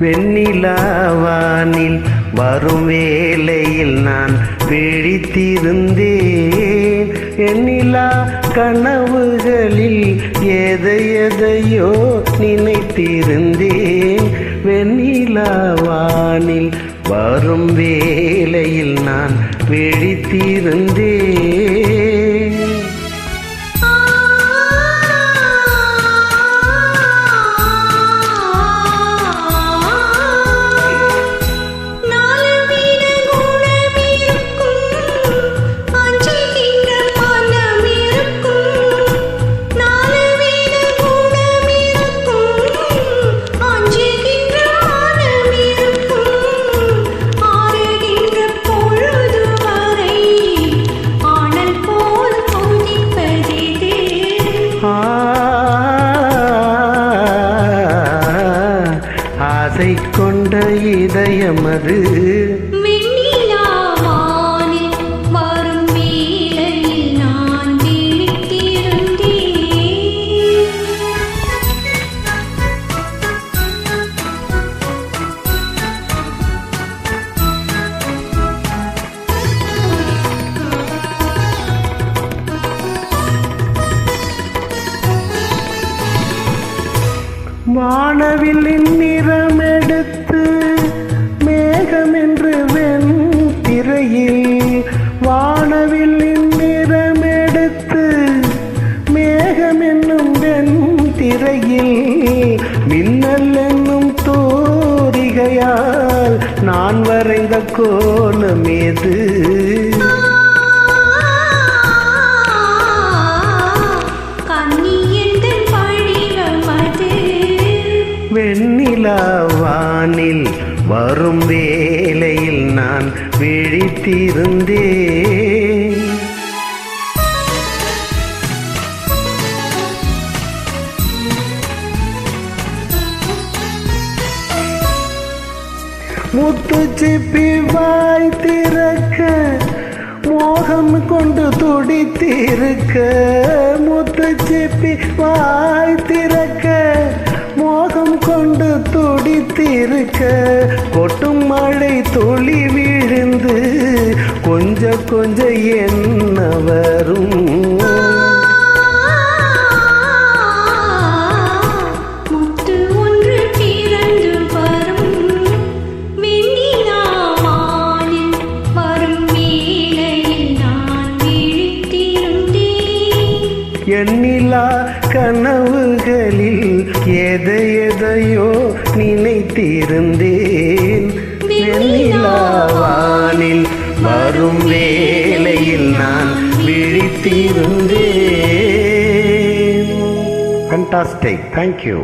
வெண்ணிலாவானில் வரும் வேலையில் நான் விழித்திருந்தேன் எண்ணிலா கனவுகளில் எதை எதையோ நினைத்திருந்தேன். வெண்ணிலாவானில் வரும் வேலையில் நான் விழித்திருந்தேன் ஆசை கொண்ட இதயமது அது வானவில்லின் நிறமெடுத்து மேகம் என்று வெண் திரையில் வானவில்லின் நிறமெடுத்து மேகம் என்னும் வெண் திரையில் மின்னல் என்னும் தோரிகையால் நான் வரைந்த கோ வெண்ணிலா வானில் வரும் வேலையில் நான் விழித்திருந்தேன். முத்து சிப்பி வாய் திறக்க மோகம் கொண்டு துடித்திருக்க. முத்து சிப்பி வாய் திறக்க மோகம் கொண்டு துடித்திருக்க கொட்டும் மழை துளி விழுந்து கொஞ்ச கொஞ்ச என்ன வரும் எண்ணிலா கனவுகளில் எதை எதையோ நினைத்திருந்தேன். வெண்ணிலாவானில் வரும் வேளையில் நான் விழித்திருந்தேன். Fantastic thank you